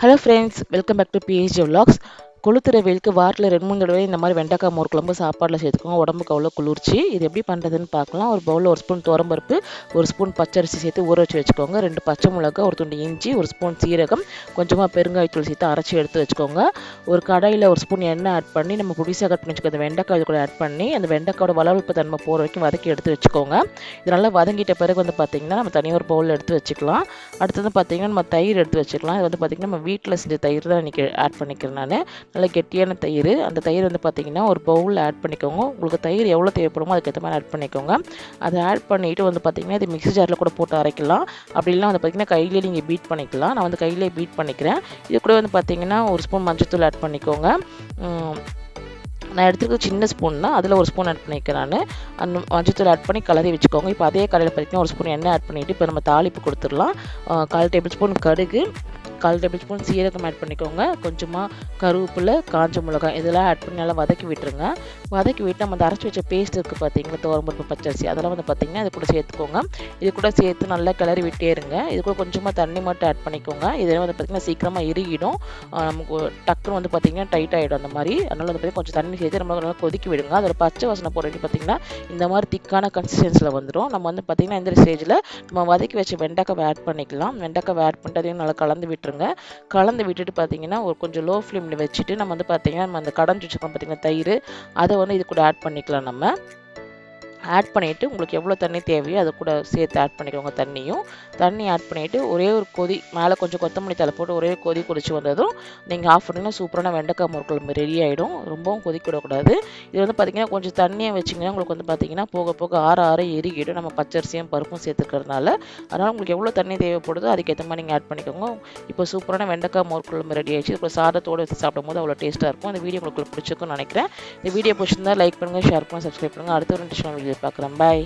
hello friends welcome back to phd vlogs. கொளுத்துற வெயிலுக்கு வாரத்தில் ரெண்டு மூணு தடவை இந்த மாதிரி வெண்டைக்காய் மோர் குழம்பு சாப்பாடில் சேர்த்துக்கோங்க. உடம்புக்கு அவ்வளோ குளிர்ச்சி. இது எப்படி பண்ணுறதுன்னு பார்க்கலாம். ஒரு பவுலில் ஒரு ஸ்பூன் துவரம்பருப்பு ஒரு ஸ்பூன் பச்சரிசி சேர்த்து ஊற வச்சு வச்சுக்கோங்க. ரெண்டு பச்சை மிளகா ஒரு துண்டு இஞ்சி ஒரு ஸ்பூன் சீரகம் கொஞ்சமாக பெருங்காயத்தூள் சேர்த்து அரைச்சி எடுத்து வச்சுக்கோங்க. ஒரு கடாயில் ஒரு ஸ்பூன் எண்ணெய் ஆட் பண்ணி நம்ம புடிசாக கட் பண்ணி வச்சுக்கோங்க அந்த வெண்டைக்காய் இது கூட ஆட் பண்ணி அந்த வெண்டைக்காயோட வளர்ப்பு தன்மை போகிற வரைக்கும் வதக்கி எடுத்து வச்சுக்கோங்க. இது நல்லா வதங்கிட்ட பிறகு வந்து பார்த்திங்கன்னா நம்ம தனியாக ஒரு பவுலில் எடுத்து வச்சுக்கலாம். அடுத்தது பார்த்திங்கன்னா நம்ம தயிர் எடுத்து வச்சுக்கலாம். இது வந்து பார்த்திங்கன்னா நம்ம வீட்டில் செஞ்ச தயிர் தான் இன்றைக்கி ஆட் பண்ணிக்கிறேன் நான். நல்லா கெட்டியான தயிர். அந்த தயிர் வந்து பார்த்திங்கன்னா ஒரு பவுலில் ஆட் பண்ணிக்கோங்க. உங்களுக்கு தயிர் எவ்வளோ தேவைப்படுமோ அதுக்கேற்ற மாதிரி ஆட் பண்ணிக்கோங்க. அதை ஆட் பண்ணிவிட்டு வந்து பார்த்திங்கன்னா இது மிக்ஸி ஜாரில் கூட போட்டு அரைக்கலாம். அப்படிலாம் வந்து பார்த்திங்கன்னா கையிலே நீங்கள் பீட் பண்ணிக்கலாம். நான் வந்து கையிலே பீட் பண்ணிக்கிறேன். இது கூட வந்து பார்த்திங்கன்னா ஒரு ஸ்பூன் மஞ்சத்தூள் ஆட் பண்ணிக்கோங்க. நான் எடுத்துருக்க சின்ன ஸ்பூன் தான். அதில் ஒரு ஸ்பூன் ஆட் பண்ணிக்கிறேன் நான். அந்த மஞ்சத்தூள் ஆட் பண்ணி கலரி வச்சுக்கோங்க. இப்போ அதே கடையில் பார்த்திங்கன்னா ஒரு ஸ்பூன் எண்ணெய் ஆட் பண்ணிவிட்டு இப்போ நம்ம தாளிப்பு கொடுத்துடலாம். கால் டேபிள் ஸ்பூன் கடுகு. கால் டேபிள் ஸ்பூன் சீரகம் ஆட் பண்ணிக்கோங்க. கொஞ்சமாக கருவேப்பிலை காஞ்ச மிளகாய் இதெல்லாம் ஆட் பண்ணி நல்லா வதக்கி விட்டுருங்க. வதக்கி விட்டு நம்ம அந்த அரைச்சி வச்ச பேஸ்ட் இருக்குது பார்த்தீங்களா தோரம்பருப்பு பச்சரிசி அதெல்லாம் வந்து பார்த்திங்கன்னா இது கூட சேர்த்துக்கோங்க. இது கூட சேர்த்து நல்லா கிளறி விட்டே இருங்க. இது கூட கொஞ்சமாக தண்ணி மட்டும் ஆட் பண்ணிக்கோங்க. இதெல்லாம் வந்து பார்த்திங்கன்னா சீக்கிரமாக இறுகிடும். நமக்கு டக்குன்னு வந்து பார்த்திங்கன்னா டைட் ஆகிடும் அந்த மாதிரி. அதனால் வந்து பார்த்திங்கன்னா கொஞ்சம் தண்ணி சேர்த்து நம்ம நல்லா கொதிக்க விடுங்க. அதில் பச்சை வாசனை போடுறது பார்த்திங்கன்னா இந்த மாதிரி திக்கான கன்சிஸ்டன்சியில் வந்துடும் நம்ம வந்து பார்த்திங்கன்னா இந்த ஸ்டேஜில் நம்ம வதக்கி வச்ச வெண்டைக்காய் ஆட் பண்ணிக்கலாம். வெண்டைக்காய் ஆட் பண்ணிட்டு அதையும் நல்லா கலந்து விட்டு விட்டுருங்க. கலந்து விட்டுட்டு பார்த்தீங்கன்னா ஒரு கொஞ்சம் லோ ஃப்ளேமில் வச்சுட்டு நம்ம வந்து பார்த்தீங்கன்னா நம்ம அந்த கடைஞ்சி வச்சுருக்கோம் பார்த்தீங்கன்னா தயிர் அதை வந்து இது கூட ஆட் பண்ணிக்கலாம் நம்ம. ஆட் பண்ணிவிட்டு உங்களுக்கு எவ்வளோ தண்ணி தேவையோ அதை கூட சேர்த்து ஆட் பண்ணிக்கோங்க தண்ணியும். தண்ணி ஆட் பண்ணிவிட்டு ஒரே ஒரு கொதி மேலே கொஞ்சம் கொத்தமல்லி தலை போட்டு ஒரே ஒரு கொதி கொதிச்சு வந்ததும் நீங்கள் ஆஃப் பண்ணிங்கன்னா சூப்பரான வெண்டைக்காய் முறுக்குழம்பு ரெடி ஆகிடும் ரொம்பவும் கொதிக்க விடக்கூடாது இது வந்து பார்த்திங்கன்னா கொஞ்சம் தண்ணியை வச்சிங்கன்னா உங்களுக்கு வந்து பார்த்திங்கன்னா போக போக ஆற ஆற எரிக்கிடும் நம்ம பச்சரிசியும் பருப்பும் சேர்த்துக்கிறதுனால. அதனால் உங்களுக்கு எவ்வளோ தண்ணி தேவைப்படுதோ அதுக்கேற்ற மாதிரி நீங்கள் ஆட் பண்ணிக்கோங்க. இப்போ சூப்பரான வெண்டைக்காய் முறுக்குழம்பு ரெடி ஆகிடுச்சு இப்போ சாதத்தோடு வச்சு சாப்பிடும் போது அவ்வளோ டேஸ்ட்டாக இருக்கும். அந்த வீடியோ உங்களுக்கு பிடிச்சிருக்கும்னு நினைக்கிறேன். இந்த வீடியோ பிடிச்சிருந்தா லைக் பண்ணுங்கள் ஷேர் பண்ணுங்கள் சப்ஸ்கிரைப் பண்ணுங்கள் அடுத்த ஒரு இன்ட்ரெஸ்டான வீடியோ பார்க்குறேன் பாய்